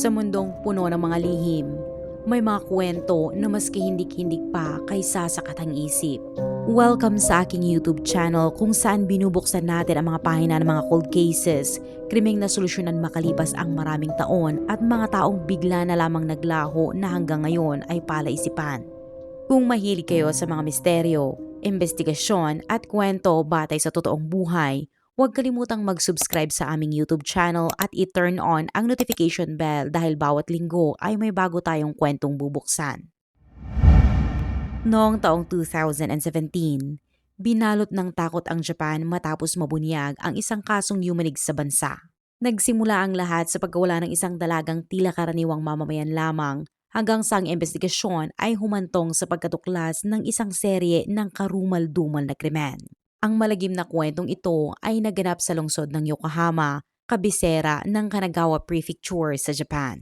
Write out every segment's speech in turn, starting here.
Sa mundong puno ng mga lihim, may mga kwento na mas kahindik-hindik pa kaysa sa katang-isip. Welcome sa aking YouTube channel kung saan binubuksan natin ang mga pahina ng mga cold cases, krimeng na solusyonan makalipas ang maraming taon at mga taong bigla na lamang naglaho na hanggang ngayon ay palaisipan. Kung mahilig kayo sa mga misteryo, investigasyon at kwento batay sa totoong buhay, huwag kalimutang mag-subscribe sa aming YouTube channel at i-turn on ang notification bell dahil bawat linggo ay may bago tayong kwentong bubuksan. Noong taong 2017, binalot ng takot ang Japan matapos mabunyag ang isang kasong yumanig sa bansa. Nagsimula ang lahat sa pagkawala ng isang dalagang tila karaniwang mamamayan lamang hanggang sa ang investigasyon ay humantong sa pagkatuklas ng isang serye ng karumal-dumal na krimen. Ang malagim na kwentong ito ay naganap sa lungsod ng Yokohama, kabisera ng Kanagawa Prefecture sa Japan.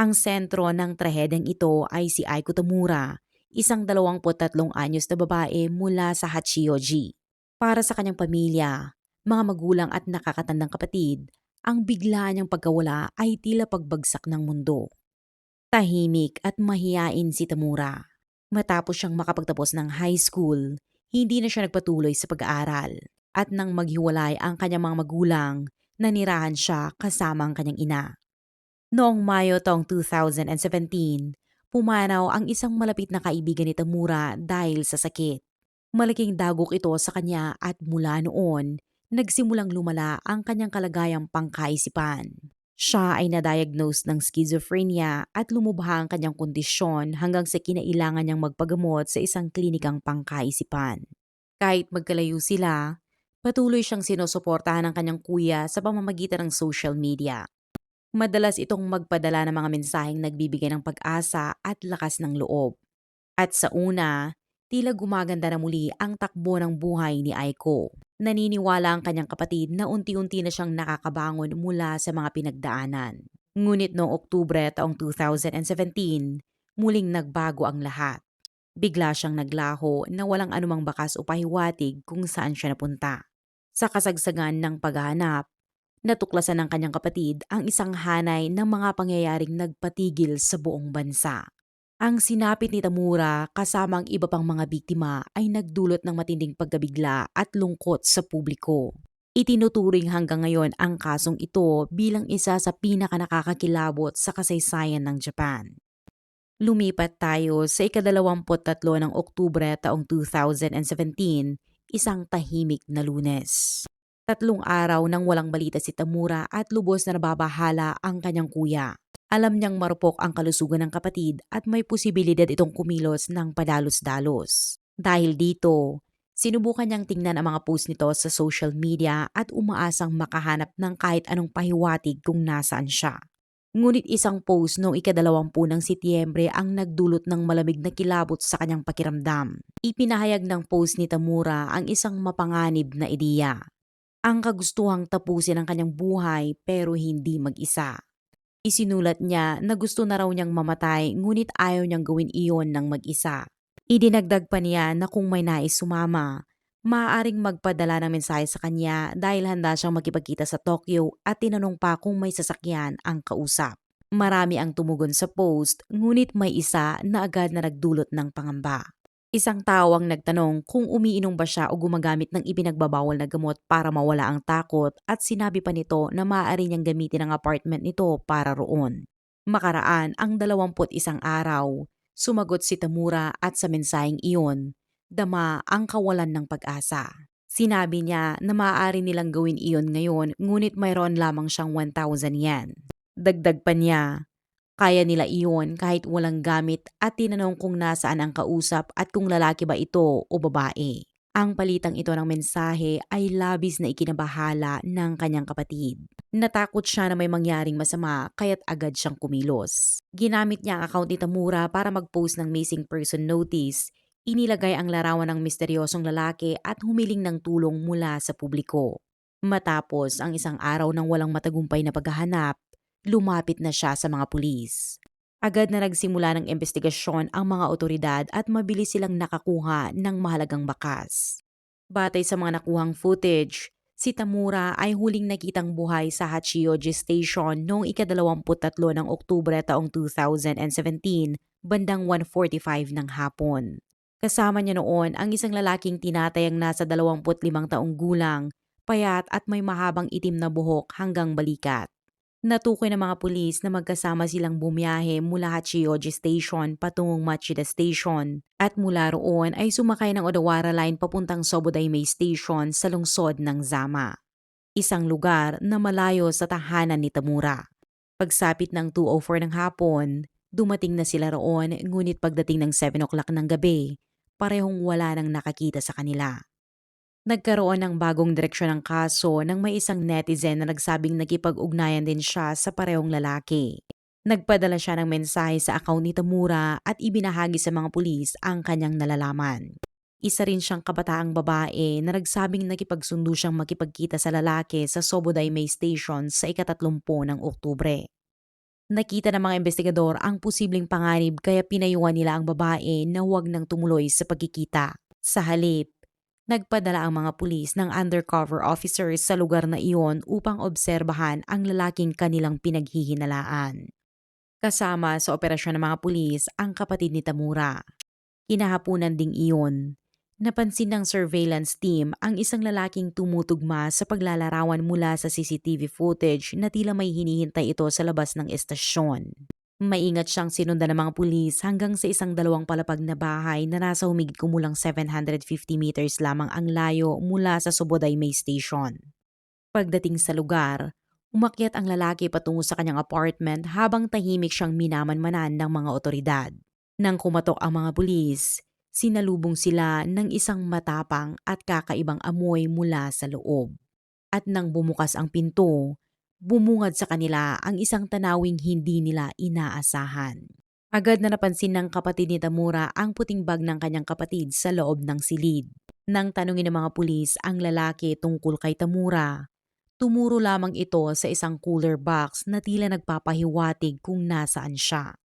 Ang sentro ng trahedyang ito ay si Aiko Tamura, isang 23 anyos na babae mula sa Hachioji. Para sa kanyang pamilya, mga magulang at nakakatandang kapatid, ang bigla niyang pagkawala ay tila pagbagsak ng mundo. Tahimik at mahiyain si Tamura. Matapos siyang makapagtapos ng high school, hindi na siya nagpatuloy sa pag-aaral. At nang maghiwalay ang kanyang mga magulang, nanirahan siya kasama ang kanyang ina. Noong Mayo taong 2017, pumanaw ang isang malapit na kaibigan ni Tamura dahil sa sakit. Malaking dagok ito sa kanya at mula noon, nagsimulang lumala ang kanyang kalagayang pangkaisipan. Siya ay na-diagnose ng schizophrenia at lumubha ang kanyang kondisyon hanggang sa kinailangan niyang magpagamot sa isang klinikang pangkaisipan. Kahit magkalayo sila, patuloy siyang sinusuportahan ng kanyang kuya sa pamamagitan ng social media. Madalas itong magpadala ng mga mensaheng nagbibigay ng pag-asa at lakas ng loob. At sa una, tila gumaganda na muli ang takbo ng buhay ni Aiko. Naniniwala ang kanyang kapatid na unti-unti na siyang nakakabangon mula sa mga pinagdaanan. Ngunit noong Oktubre taong 2017, muling nagbago ang lahat. Bigla siyang naglaho na walang anumang bakas o pahiwatig kung saan siya napunta. Sa kasagsagan ng paghahanap, natuklasan ng kanyang kapatid ang isang hanay ng mga pangyayaring nagpatigil sa buong bansa. Ang sinapit ni Tamura kasama ang iba pang mga biktima ay nagdulot ng matinding pagkabigla at lungkot sa publiko. Itinuturing hanggang ngayon ang kasong ito bilang isa sa pinakanakakakilabot sa kasaysayan ng Japan. Lumipat tayo sa ikadalawamput-tatlo ng Oktubre taong 2017, isang tahimik na lunes. Tatlong araw nang walang balita si Tamura at lubos na nababahala ang kanyang kuya. Alam niyang marupok ang kalusugan ng kapatid at may posibilidad itong kumilos ng padalos-dalos. Dahil dito, sinubukan niyang tingnan ang mga post nito sa social media at umaasang makahanap ng kahit anong pahiwatig kung nasaan siya. Ngunit isang post noong ikadalawampu ng Setyembre ang nagdulot ng malamig na kilabot sa kanyang pakiramdam. Ipinahayag ng post ni Tamura ang isang mapanganib na ideya. Ang kagustuhang tapusin ang kanyang buhay pero hindi mag-isa. Isinulat niya na gusto na raw niyang mamatay ngunit ayaw niyang gawin iyon ng mag-isa. Idinagdag pa niya na kung may nais sumama, maaaring magpadala ng mensahe sa kanya dahil handa siyang makipagkita sa Tokyo at tinanong pa kung may sasakyan ang kausap. Marami ang tumugon sa post ngunit may isa na agad na nagdulot ng pangamba. Isang tao ang nagtanong kung umiinom ba siya o gumagamit ng ipinagbabawal na gamot para mawala ang takot at sinabi pa nito na maaari niyang gamitin ang apartment nito para roon. Makaraan ang 21 araw, sumagot si Tamura at sa mensaheng iyon, dama ang kawalan ng pag-asa. Sinabi niya na maaari nilang gawin iyon ngayon ngunit mayroon lamang siyang 1,000 yen. Dagdag pa niya, kaya nila iyon kahit walang gamit at tinanong kung nasaan ang kausap at kung lalaki ba ito o babae. Ang palitang ito ng mensahe ay labis na ikinabahala ng kanyang kapatid. Natakot siya na may mangyaring masama kaya't agad siyang kumilos. Ginamit niya ang account ni Tamura para mag-post ng missing person notice. Inilagay ang larawan ng misteryosong lalaki at humiling ng tulong mula sa publiko. Matapos ang isang araw ng walang matagumpay na paghahanap, lumapit na siya sa mga pulis. Agad na nagsimula ng investigasyon ang mga otoridad at mabilis silang nakakuha ng mahalagang bakas. Batay sa mga nakuhang footage, Si Tamura ay huling nakitang buhay sa Hachioji Station noong ikadalawamput-tatlo ng Oktubre taong 2017, bandang 1.45 ng hapon. Kasama niya noon ang isang lalaking tinatayang nasa 25 taong gulang, payat at may mahabang itim na buhok hanggang balikat. Natukoy ng mga pulis na magkasama silang bumiyahe mula Hachioji Station patungong Machida Station at mula roon ay sumakay ng Odawara Line papuntang Sobodaime Station sa lungsod ng Zama. Isang lugar na malayo sa tahanan ni Tamura. Pagsapit ng 2.04 ng hapon, dumating na sila roon ngunit pagdating ng 7 o'clock ng gabi, parehong wala nang nakakita sa kanila. Nagkaroon ng bagong direksyon ng kaso nang may isang netizen na nagsabing nakipag-ugnayan din siya sa parehong lalaki. Nagpadala siya ng mensahe sa account ni Tamura at ibinahagi sa mga pulis ang kanyang nalalaman. Isa rin siyang kabataang babae na nagsabing nakipagsundo siyang makipagkita sa lalaki sa Soboday May Station sa ikatatlumpo ng Oktubre. Nakita ng mga investigador ang posibleng panganib kaya pinayuhan nila ang babae na huwag nang tumuloy sa pagkikita. Sa halip, nagpadala ang mga pulis ng undercover officers sa lugar na iyon upang obserbahan ang lalaking kanilang pinaghihinalaan. Kasama sa operasyon ng mga pulis ang kapatid ni Tamura. Kinahapunan ding iyon. Napansin ng surveillance team ang isang lalaking tumutugma sa paglalarawan mula sa CCTV footage na tila may hinihintay ito sa labas ng estasyon. Maingat siyang sinundan ng mga pulis hanggang sa isang dalawang palapag na bahay na nasa humigit kumulang 750 meters lamang ang layo mula sa Suboday May Station. Pagdating sa lugar, umakyat ang lalaki patungo sa kanyang apartment habang tahimik siyang minamanmanan ng mga otoridad. Nang kumatok ang mga pulis, sinalubong sila ng isang matapang at kakaibang amoy mula sa loob. At nang bumukas ang pinto, bumungad sa kanila ang isang tanawing hindi nila inaasahan. Agad na napansin ng kapatid ni Tamura ang puting bag ng kanyang kapatid sa loob ng silid. Nang tanungin ng mga pulis ang lalaki tungkol kay Tamura, tumuro lamang ito sa isang cooler box na tila nagpapahiwatig kung nasaan siya.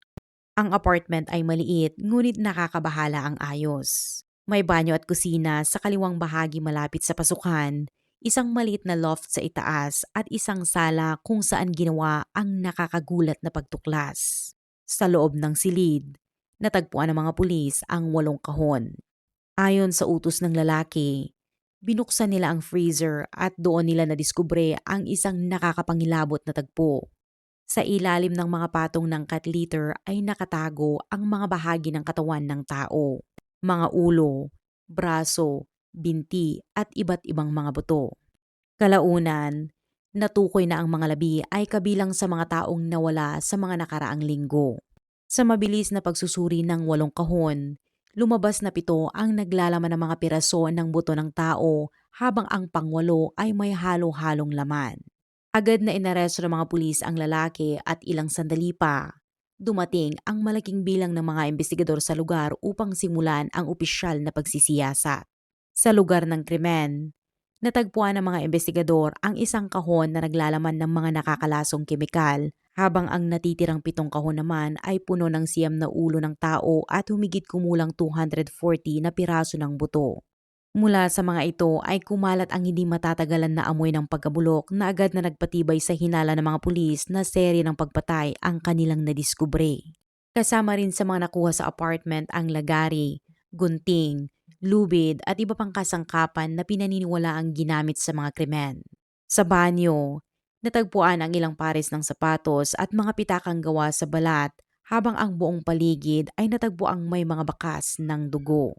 Ang apartment ay maliit ngunit nakakabahala ang ayos. May banyo at kusina sa kaliwang bahagi malapit sa pasukan, isang maliit na loft sa itaas at isang sala kung saan ginawa ang nakakagulat na pagtuklas. Sa loob ng silid, natagpuan ng mga pulis ang walong kahon. Ayon sa utos ng lalaki, binuksan nila ang freezer at doon nila nadiskubre ang isang nakakapangilabot na tagpo. Sa ilalim ng mga patong ng cat litter ay nakatago ang mga bahagi ng katawan ng tao, mga ulo, braso, binti at iba't ibang mga buto. Kalaunan, natukoy na ang mga labi ay kabilang sa mga taong nawala sa mga nakaraang linggo. Sa mabilis na pagsusuri ng walong kahon, lumabas na pito ang naglalaman ng mga piraso ng buto ng tao habang ang pangwalo ay may halo-halong laman. Agad na inaresto ng mga pulis ang lalaki at ilang sandali pa. Dumating ang malaking bilang ng mga investigador sa lugar upang simulan ang opisyal na pagsisiyasat. Sa lugar ng krimen, natagpuan ng mga investigador ang isang kahon na naglalaman ng mga nakakalasong kemikal habang ang natitirang pitong kahon naman ay puno ng siyam na ulo ng tao at humigit kumulang 240 na piraso ng buto. Mula sa mga ito ay kumalat ang hindi matatagalan na amoy ng pagkabulok na agad na nagpatibay sa hinala ng mga pulis na serye ng pagpatay ang kanilang nadiskubre. Kasama rin sa mga nakuha sa apartment ang lagari, gunting, lubid at iba pang kasangkapan na pinaniniwala ang ginamit sa mga krimen. Sa banyo, natagpuan ang ilang pares ng sapatos at mga pitakang gawa sa balat habang ang buong paligid ay natagpuang may mga bakas ng dugo.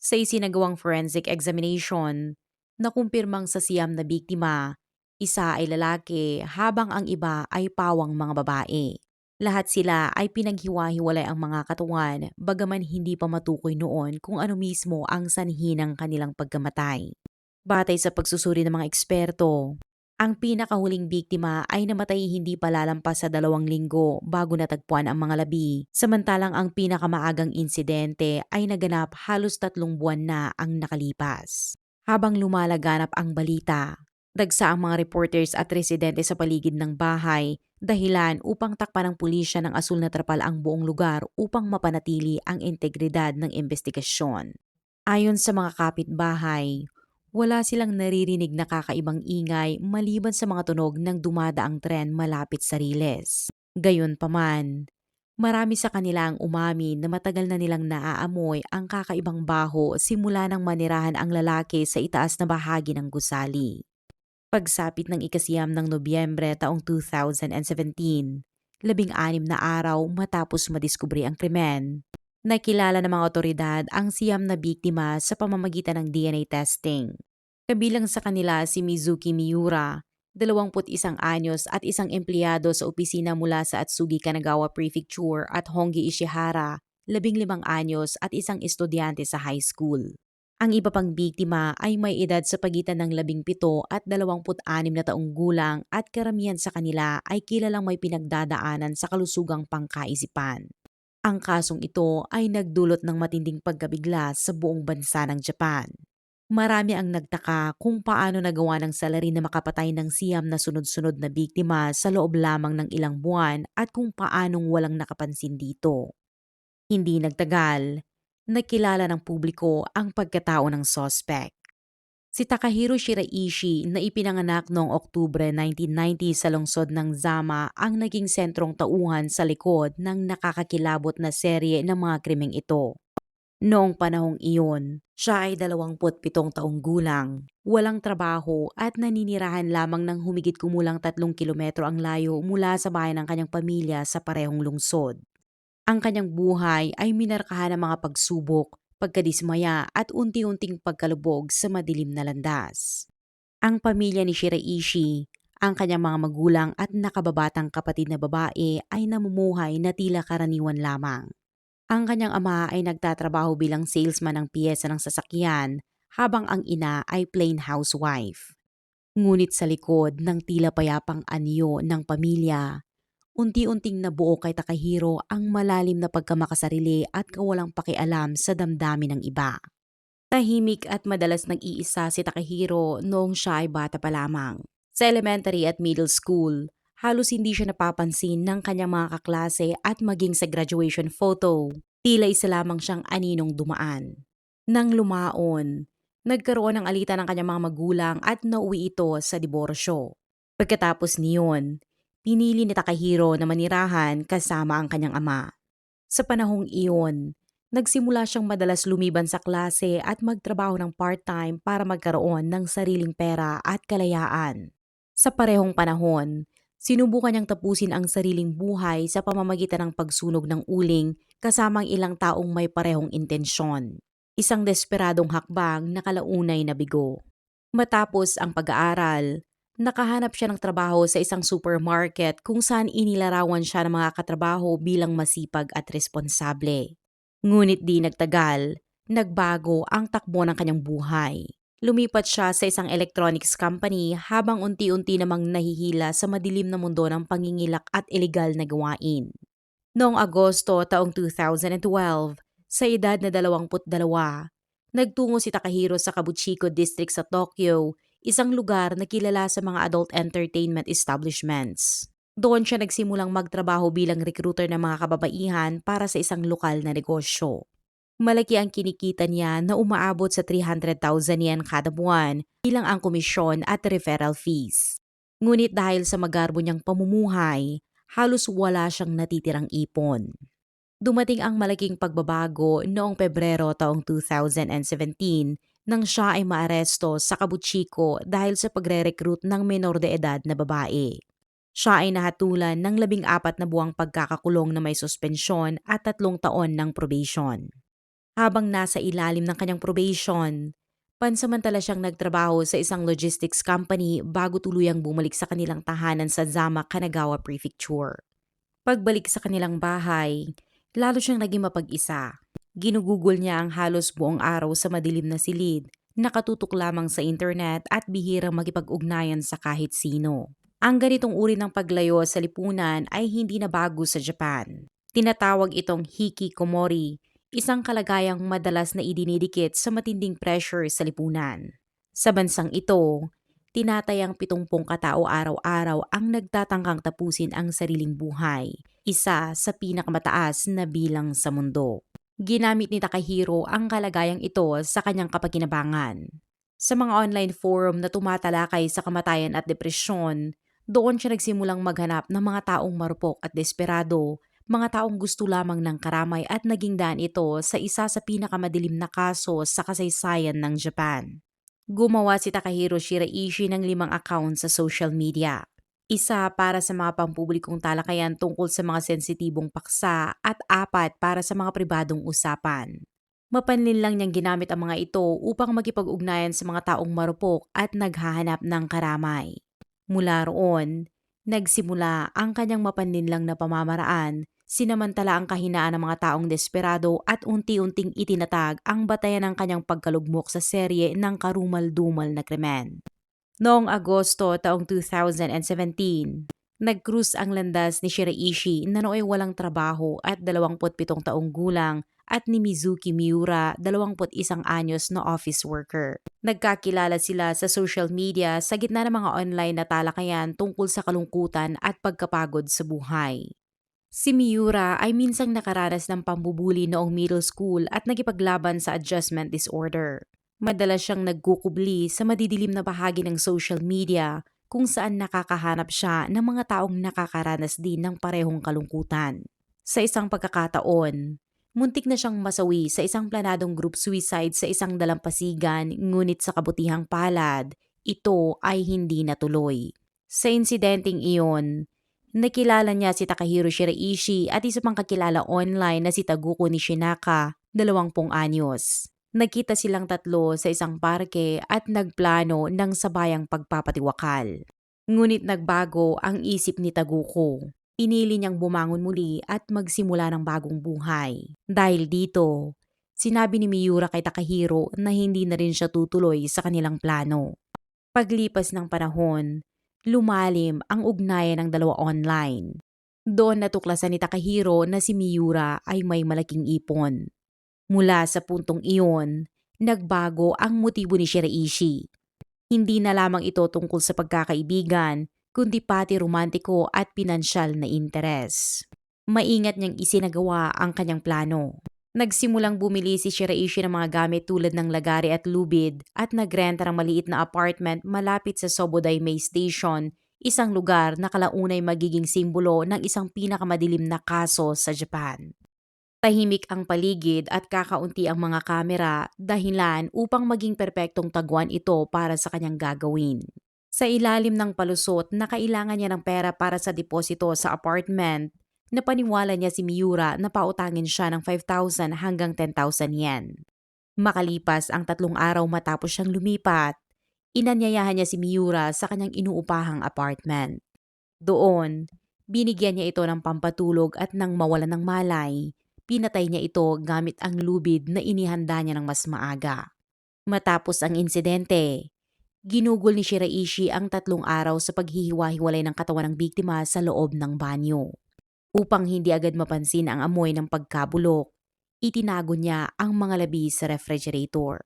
Sa isinagawang forensic examination, nakumpirmang sa siyam na biktima, isa ay lalaki habang ang iba ay pawang mga babae. Lahat sila ay pinaghiwa-hiwalay ang mga katawan bagaman hindi pa matukoy noon kung ano mismo ang sanhi ng kanilang pagkamatay. Batay sa pagsusuri ng mga eksperto, ang pinakahuling biktima ay namatay hindi pa lalampas sa dalawang linggo bago natagpuan ang mga labi, samantalang ang pinakamaagang insidente ay naganap halos tatlong buwan na ang nakalipas. Habang lumalaganap ang balita, dagsa ang mga reporters at residente sa paligid ng bahay dahilan upang takpan ng pulisya ng asul na trapal ang buong lugar upang mapanatili ang integridad ng investigasyon. Ayon sa mga kapitbahay, Wala silang naririnig na kakaibang ingay maliban sa mga tunog ng dumadaang tren malapit sa riles. Gayunpaman, marami sa kanila ang umamin na matagal na nilang naaamoy ang kakaibang baho simula nang manirahan ang lalaki sa itaas na bahagi ng gusali. Pagsapit ng ikasiyam ng Nobyembre taong 2017, labing-anim na araw matapos madiskubre ang krimen, nakilala ng mga otoridad ang siyam na biktima sa pamamagitan ng DNA testing. Kabilang sa kanila si Mizuki Miura, 21 anyos at isang empleyado sa opisina mula sa Atsugi Kanagawa Prefecture at Hongi Ishihara, 15 anyos at isang estudyante sa high school. Ang iba pang biktima ay may edad sa pagitan ng 17 at 26 na taong gulang at karamihan sa kanila ay kilalang may pinagdadaanan sa kalusugang pangkaisipan. Ang kasong ito ay nagdulot ng matinding pagkabigla sa buong bansa ng Japan. Marami ang nagtaka kung paano nagawa ng salarin na makapatay ng siyam na sunod-sunod na biktima sa loob lamang ng ilang buwan at kung paanong walang nakapansin dito. Hindi nagtagal, nakilala ng publiko ang pagkatao ng sospek. Si Takahiro Shiraishi na ipinanganak noong Oktubre 1990 sa lungsod ng Zama ang naging sentrong tauhan sa likod ng nakakakilabot na serye ng mga krimeng ito. Noong panahong iyon, siya ay 27 taong gulang, walang trabaho at naninirahan lamang ng humigit kumulang 3 kilometro ang layo mula sa bahay ng kanyang pamilya sa parehong lungsod. Ang kanyang buhay ay minarkahan ng mga pagsubok, pagkadismaya at unti-unting pagkalubog sa madilim na landas. Ang pamilya ni Shiraishi, ang kanyang mga magulang at nakababatang kapatid na babae ay namumuhay na tila karaniwan lamang. Ang kanyang ama ay nagtatrabaho bilang salesman ng piyesa ng sasakyan habang ang ina ay plain housewife. Ngunit sa likod ng tila payapang anyo ng pamilya, unti-unting nabuo kay Takahiro ang malalim na pagkamakasarili at kawalang pakialam sa damdamin ng iba. Tahimik at madalas nag-iisa si Takahiro noong siya ay bata pa lamang. Sa elementary at middle school, halos hindi siya napapansin ng kanyang mga kaklase at maging sa graduation photo. Tila isa lamang siyang aninong dumaan. Nang lumaon, nagkaroon ng alitan ng kanyang mga magulang at nauwi ito sa diborsyo. Pagkatapos niyon, pinili ni Takahiro na manirahan kasama ang kanyang ama. Sa panahong iyon, nagsimula siyang madalas lumiban sa klase at magtrabaho ng part-time para magkaroon ng sariling pera at kalayaan. Sa parehong panahon, sinubukan niyang tapusin ang sariling buhay sa pamamagitan ng pagsunog ng uling kasamang ilang taong may parehong intensyon. Isang desperadong hakbang na kalaunay na bigo. Matapos ang pag-aaral, nakahanap siya ng trabaho sa isang supermarket kung saan inilarawan siya ng mga katrabaho bilang masipag at responsable. Ngunit di nagtagal, nagbago ang takbo ng kanyang buhay. Lumipat siya sa isang electronics company habang unti-unti namang nahihila sa madilim na mundo ng pangingilak at ilegal na gawain. Noong Agosto taong 2012, sa edad na 22, nagtungo si Takahiro sa Kabuchiko District sa Tokyo, isang lugar na kilala sa mga adult entertainment establishments. Doon siya nagsimulang magtrabaho bilang recruiter ng mga kababaihan para sa isang lokal na negosyo. Malaki ang kinikita niya na umaabot sa 300,000 yen kada buwan bilang ang komisyon at referral fees. Ngunit dahil sa magarbo niyang pamumuhay, halos wala siyang natitirang ipon. Dumating ang malaking pagbabago noong Pebrero taong 2017 nang siya ay maaresto sa Kabuchiko dahil sa pagre-recruit ng menor de edad na babae. Siya ay nahatulan ng labing apat na buwang pagkakakulong na may suspensyon at tatlong taon ng probation. Habang nasa ilalim ng kanyang probation, pansamantala siyang nagtrabaho sa isang logistics company bago tuluyang bumalik sa kanilang tahanan sa Zama, Kanagawa Prefecture. Pagbalik sa kanilang bahay, lalo siyang naging mapag-isa. Ginugugol niya ang halos buong araw sa madilim na silid, nakatutok lamang sa internet at bihirang makipag-ugnayan sa kahit sino. Ang ganitong uri ng paglayo sa lipunan ay hindi na bago sa Japan. Tinatawag itong hikikomori, isang kalagayang madalas na idinidikit sa matinding pressure sa lipunan. Sa bansang ito, tinatayang 70 katao araw-araw ang nagtatangkang tapusin ang sariling buhay, isa sa pinakamataas na bilang sa mundo. Ginamit ni Takahiro ang kalagayang ito sa kanyang kapakinabangan. Sa mga online forum na tumatalakay sa kamatayan at depresyon, doon siya nagsimulang maghanap ng mga taong marupok at desperado, mga taong gusto lamang ng karamay at naging daan ito sa isa sa pinakamadilim na kaso sa kasaysayan ng Japan. Gumawa si Takahiro Shiraishi ng limang account sa social media. Isa para sa mga pampublikong talakayan tungkol sa mga sensitibong paksa at apat para sa mga pribadong usapan. Mapanlin lang niyang ginamit ang mga ito upang makipag-ugnayan sa mga taong marupok at naghahanap ng karamay. Mula roon, nagsimula ang kanyang mapanlin lang na pamamaraan, sinamantala ang kahinaan ng mga taong desperado at unti-unting itinatag ang batayan ng kanyang pagkalugmok sa serye ng karumal-dumal na krimen. Noong Agosto taong 2017, nag-cruise ang landas ni Shiraishi na nooy walang trabaho at 27 taong gulang at ni Mizuki Miura, 21 anyos na office worker. Nagkakilala sila sa social media sa gitna ng mga online na talakayan tungkol sa kalungkutan at pagkapagod sa buhay. Si Miura ay minsang nakaranas ng pambubuli noong middle school at nagipaglaban sa adjustment disorder. Madalas siyang nagkukubli sa madidilim na bahagi ng social media kung saan nakakahanap siya ng mga taong nakakaranas din ng parehong kalungkutan. Sa isang pagkakataon, muntik na siyang masawi sa isang planadong group suicide sa isang dalampasigan ngunit sa kabutihang palad, ito ay hindi natuloy. Sa insidenteng iyon, nakilala niya si Takahiro Shiraishi at isa pang kakilala online na si Taguko Nishinaka, 20 anyos. Nagkita silang tatlo sa isang parke at nagplano ng sabayang pagpapatiwakal. Ngunit nagbago ang isip ni Taguko. Pinili niyang bumangon muli at magsimula ng bagong buhay. Dahil dito, sinabi ni Miura kay Takahiro na hindi na rin siya tutuloy sa kanilang plano. Paglipas ng panahon, lumalim ang ugnayan ng dalawa online. Doon natuklasan ni Takahiro na si Miura ay may malaking ipon. Mula sa puntong iyon, nagbago ang motibo ni Shiraishi. Hindi na lamang ito tungkol sa pagkakaibigan, kundi pati romantiko at pinansyal na interes. Maingat niyang isinagawa ang kanyang plano. Nagsimulang bumili si Shiraishi ng mga gamit tulad ng lagari at lubid at nagrenta ng maliit na apartment malapit sa Sobodai May Station, isang lugar na kalaunay magiging simbolo ng isang pinakamadilim na kaso sa Japan. Tahimik ang paligid at kakaunti ang mga kamera dahilan upang maging perpektong taguan ito para sa kanyang gagawin. Sa ilalim ng palusot na kailangan niya ng pera para sa deposito sa apartment, napaniwala niya si Miura na pautangin siya ng 5,000 hanggang 10,000 yen. Makalipas ang tatlong araw matapos siyang lumipat, inanyayahan niya si Miura sa kanyang inuupahang apartment. Doon, binigyan niya ito ng pampatulog at nang mawala ng malay, pinatay niya ito gamit ang lubid na inihanda niya ng mas maaga. Matapos ang insidente, ginugol ni Shiraishi ang tatlong araw sa paghihiwa-hiwalay ng katawan ng biktima sa loob ng banyo. Upang hindi agad mapansin ang amoy ng pagkabulok, itinago niya ang mga labi sa refrigerator.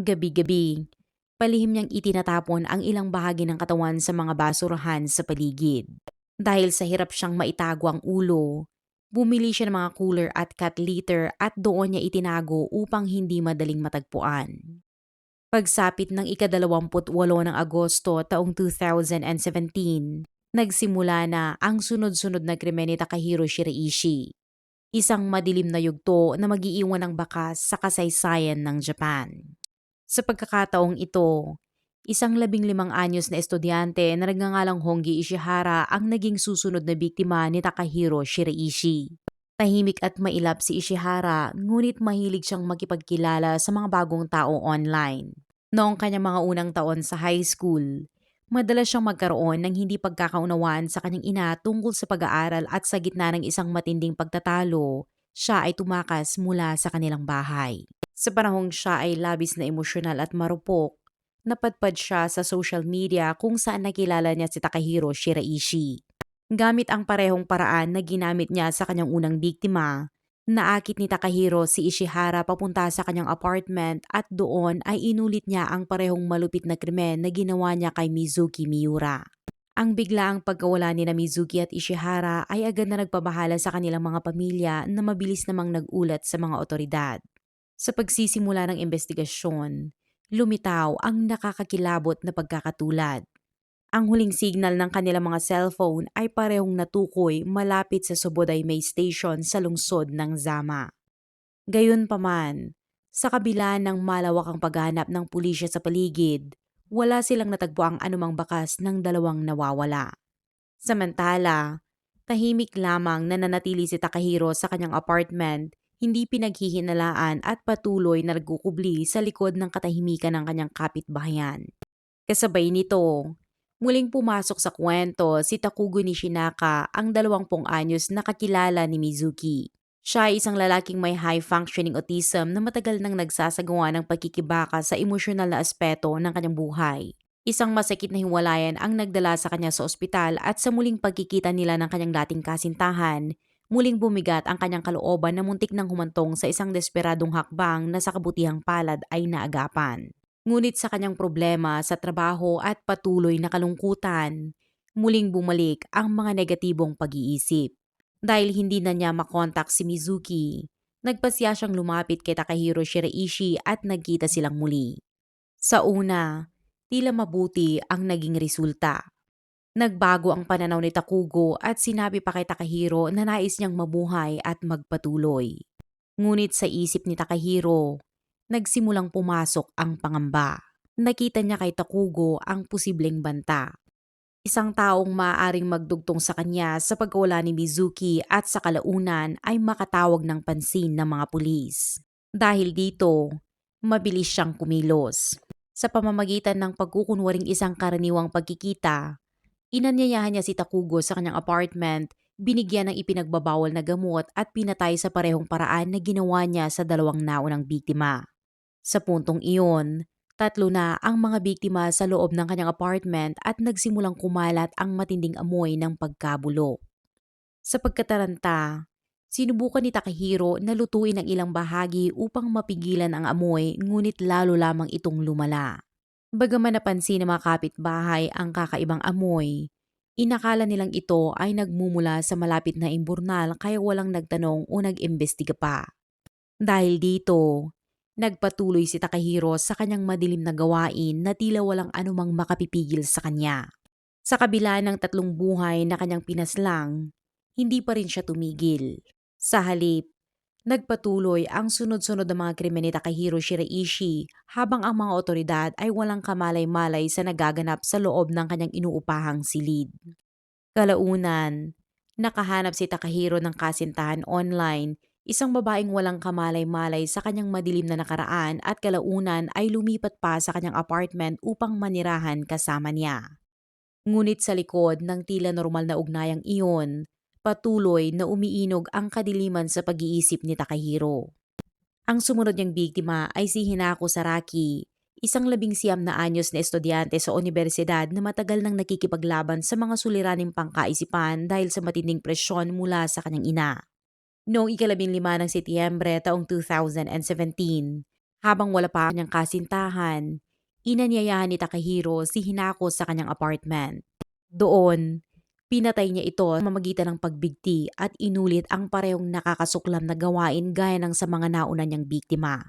Gabi-gabi, palihim niyang itinatapon ang ilang bahagi ng katawan sa mga basurahan sa paligid. Dahil sa hirap siyang maitago ang ulo, Bumili siya ng mga cooler at cat litter at doon niya itinago upang hindi madaling matagpuan. Pagsapit ng ikadalawamput-walo ng Agosto taong 2017, nagsimula na ang sunod-sunod na krimen ni Takahiro Shiraishi. Isang madilim na yugto na magiiwan ng bakas sa kasaysayan ng Japan. Sa pagkakataong ito, Isang labing limang anyos na estudyante na nagngangalang Honggi Ishihara ang naging susunod na biktima ni Takahiro Shiraishi. Tahimik at mailap si Ishihara ngunit mahilig siyang makipagkilala sa mga bagong tao online. Noong kanyang mga unang taon sa high school, madalas siyang magkaroon ng hindi pagkakaunawaan sa kanyang ina tungkol sa pag-aaral at sa gitna ng isang matinding pagtatalo, siya ay tumakas mula sa kanilang bahay. Sa panahong siya ay labis na emosyonal at marupok, napadpad siya sa social media kung saan nakilala niya si Takahiro Shiraishi. Gamit ang parehong paraan na ginamit niya sa kanyang unang biktima, naakit ni Takahiro si Ishihara papunta sa kanyang apartment at doon ay inulit niya ang parehong malupit na krimen na ginawa niya kay Mizuki Miura. Ang biglaang pagkawala ni na Mizuki at Ishihara ay agad na nagpabahala sa kanilang mga pamilya na mabilis namang nagulat sa mga otoridad. Sa pagsisimula ng investigasyon, lumitaw ang nakakakilabot na pagkakatulad. Ang huling signal ng kanilang mga cellphone ay parehong natukoy malapit sa Suboday May Station sa lungsod ng Zama. Gayunpaman, sa kabila ng malawakang paghanap ng pulisya sa paligid, wala silang natagpo ang anumang bakas ng dalawang nawawala. Samantala, tahimik lamang na nanatili si Takahiro sa kanyang apartment, hindi pinaghihinalaan at patuloy na nagkukubli sa likod ng katahimikan ng kanyang kapitbahayan. Kasabay nito, muling pumasok sa kwento si Takugo Nishinaka ang 20 anyos na kakilala ni Mizuki. Siya ay isang lalaking may high-functioning autism na matagal nang nagsasagawa ng pagkikibaka sa emosyonal na aspeto ng kanyang buhay. Isang masakit na hiwalayan ang nagdala sa kanya sa ospital at sa muling pagkikita nila ng kanyang dating kasintahan, muling bumigat ang kanyang kalooban na muntik nang humantong sa isang desperadong hakbang na sa kabutihang palad ay naagapan. Ngunit sa kanyang problema sa trabaho at patuloy na kalungkutan, muling bumalik ang mga negatibong pag-iisip. Dahil hindi na niya makontak si Mizuki, nagpasya siyang lumapit kay Takahiro Shiraishi at nagkita silang muli. Sa una, tila mabuti ang naging resulta. Nagbago ang pananaw ni Takugo at sinabi pa kay Takahiro na nais niyang mabuhay at magpatuloy. Ngunit sa isip ni Takahiro, nagsimulang pumasok ang pangamba. Nakita niya kay Takugo ang posibleng banta. Isang taong maaaring magdugtong sa kanya sa pagkawala ni Mizuki at sa kalaunan ay makatawag ng pansin ng mga pulis. Dahil dito, mabilis siyang kumilos. Sa pamamagitan ng pagkukunwaring isang karaniwang pagkikita, inanyayahan niya si Takugo sa kanyang apartment, binigyan ng ipinagbabawal na gamot at pinatay sa parehong paraan na ginawa niya sa dalawang naunang biktima. Sa puntong iyon, tatlo na ang mga biktima sa loob ng kanyang apartment at nagsimulang kumalat ang matinding amoy ng pagkabulo. Sa pagkataranta, sinubukan ni Takahiro na lutuin ang ilang bahagi upang mapigilan ang amoy ngunit lalo lamang itong lumala. Bagaman napansin ng mga kapitbahay ang kakaibang amoy, inakala nilang ito ay nagmumula sa malapit na imburnal kaya walang nagtanong o nag-imbestiga pa. Dahil dito, Nagpatuloy si Takahiro sa kanyang madilim na gawain na tila walang anumang makapipigil sa kanya. Sa kabila ng tatlong buhay na kanyang pinaslang, hindi pa rin siya tumigil. Sa halip, nagpatuloy ang sunod-sunod na mga krimen ni Takahiro Shiraishi habang ang mga otoridad ay walang kamalay-malay sa nagaganap sa loob ng kanyang inuupahang silid. Kalaunan, nakahanap si Takahiro ng kasintahan online Isang babaeng walang kamalay-malay sa kanyang madilim na nakaraan at kalaunan ay lumipat pa sa kanyang apartment upang manirahan kasama niya. Ngunit sa likod ng tila normal na ugnayang iyon, patuloy na umiinog ang kadiliman sa pag-iisip ni Takahiro. Ang sumunod niyang biktima ay si Hinako Saraki, isang labing siyam na anyos na estudyante sa universidad na matagal nang nakikipaglaban sa mga suliraning pangkaisipan dahil sa matinding presyon mula sa kanyang ina. Noong ikalabing lima ng Setyembre taong 2017, habang wala pa kanyang kasintahan, inanyayahan ni Takahiro si Hinako sa kanyang apartment. Doon, pinatay niya ito mamagitan ng pagbigti at inulit ang parehong nakakasuklam na gawain gaya ng sa mga nauna niyang biktima.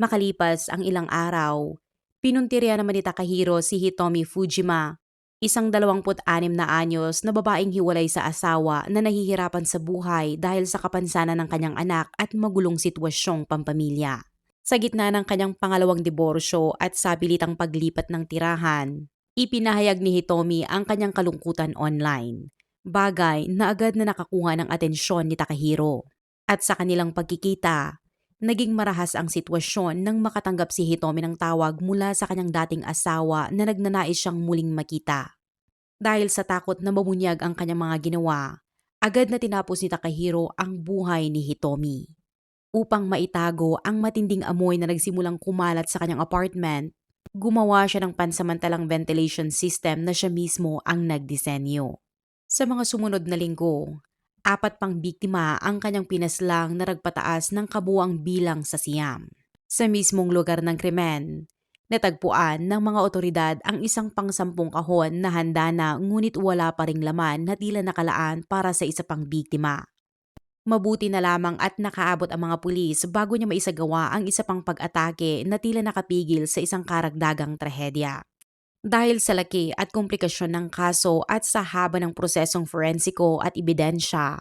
Makalipas ang ilang araw, pinuntirya naman ni Takahiro si Hitomi Fujima Isang 26 na anyos na babaeng hiwalay sa asawa na nahihirapan sa buhay dahil sa kapansanan ng kanyang anak at magulong sitwasyong pampamilya. Sa gitna ng kanyang pangalawang diborsyo at sabilitang paglipat ng tirahan, ipinahayag ni Hitomi ang kanyang kalungkutan online. Bagay na agad na nakakuha ng atensyon ni Takahiro. At sa kanilang pagkikita, naging marahas ang sitwasyon nang makatanggap si Hitomi ng tawag mula sa kanyang dating asawa na nagnanais siyang muling makita. Dahil sa takot na mabunyag ang kanyang mga ginawa, agad na tinapos ni Takahiro ang buhay ni Hitomi. Upang maitago ang matinding amoy na nagsimulang kumalat sa kanyang apartment, gumawa siya ng pansamantalang ventilation system na siya mismo ang nagdisenyo. Sa mga sumunod na linggo, apat pang biktima ang kanyang pinaslang na nagpataas ng kabuang bilang sa Siam. Sa mismong lugar ng krimen, Natagpuan ng mga otoridad ang isang pangsampung kahon na handa na ngunit wala pa ring laman na tila nakalaan para sa isa pang biktima. Mabuti na lamang at nakaabot ang mga pulis bago niya maisagawa ang isa pang pag-atake na tila nakapigil sa isang karagdagang trahedya. Dahil sa laki at komplikasyon ng kaso at sa haba ng prosesong forensiko at ebidensya,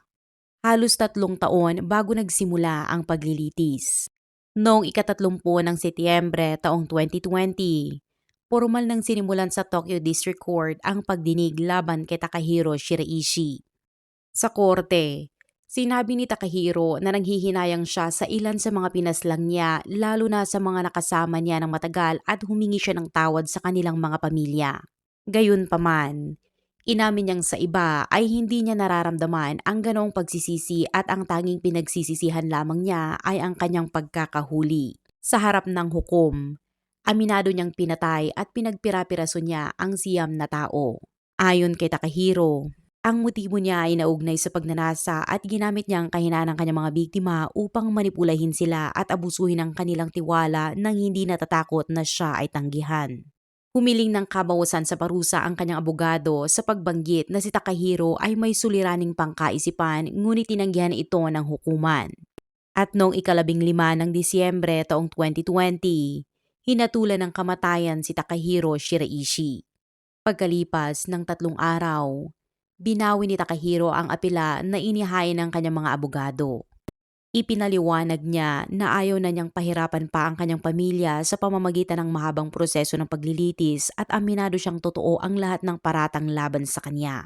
halos tatlong taon bago nagsimula ang paglilitis. Noong ikatatlumpu ng Setyembre taong 2020, formal nang sinimulan sa Tokyo District Court ang pagdinig laban kay Takahiro Shiraishi. Sa korte, sinabi ni Takahiro na nanghihinayang siya sa ilan sa mga pinaslang niya lalo na sa mga nakasama niya ng matagal at humingi siya ng tawad sa kanilang mga pamilya. Gayunpaman, inamin niyang sa iba ay hindi niya nararamdaman ang ganoong pagsisisi at ang tanging pinagsisisihan lamang niya ay ang kanyang pagkakahuli. Sa harap ng hukom, aminado niyang pinatay at pinagpirapiraso niya ang siyam na tao. Ayon kay Takahiro, ang motibo niya ay naugnay sa pagnanasa at ginamit niya ang kahinaan ng kanyang mga biktima upang manipulahin sila at abusuhin ang kanilang tiwala nang hindi natatakot na siya ay tanggihan. Humiling ng kabawasan sa parusa ang kanyang abogado sa pagbanggit na si Takahiro ay may suliraning pangkaisipan ngunit tinanggihan ito ng hukuman. At noong ikalabing lima ng Disyembre taong 2020, hinatulan ng kamatayan si Takahiro Shiraishi. Pagkalipas ng tatlong araw, binawi ni Takahiro ang apela na inihain ng kanyang mga abogado. Ipinaliwanag niya na ayaw na niyang pahirapan pa ang kanyang pamilya sa pamamagitan ng mahabang proseso ng paglilitis at aminado siyang totoo ang lahat ng paratang laban sa kanya.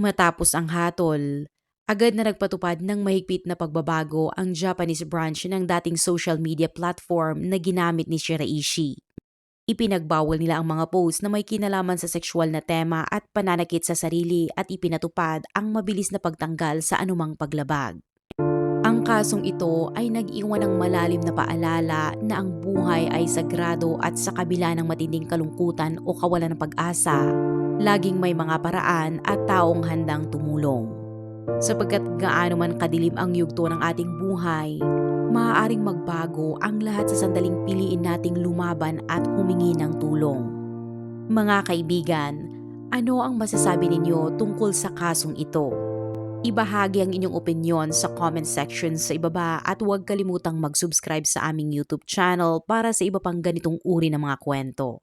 Matapos ang hatol, agad na nagpatupad ng mahigpit na pagbabago ang Japanese branch ng dating social media platform na ginamit ni Shiraishi. Ipinagbawal nila ang mga post na may kinalaman sa sexual na tema at pananakit sa sarili at ipinatupad ang mabilis na pagtanggal sa anumang paglabag. Ang kasong ito ay nag-iwan ng malalim na paalala na ang buhay ay sagrado at sa kabila ng matinding kalungkutan o kawalan ng pag-asa, laging may mga paraan at taong handang tumulong. Sapagkat gaano man kadilim ang yugto ng ating buhay, maaaring magbago ang lahat sa sandaling piliin nating lumaban at humingi ng tulong. Mga kaibigan, ano ang masasabi ninyo tungkol sa kasong ito? Ibahagi ang inyong opinion sa comment section sa ibaba at huwag kalimutang mag-subscribe sa aming YouTube channel para sa iba pang ganitong uri ng mga kwento.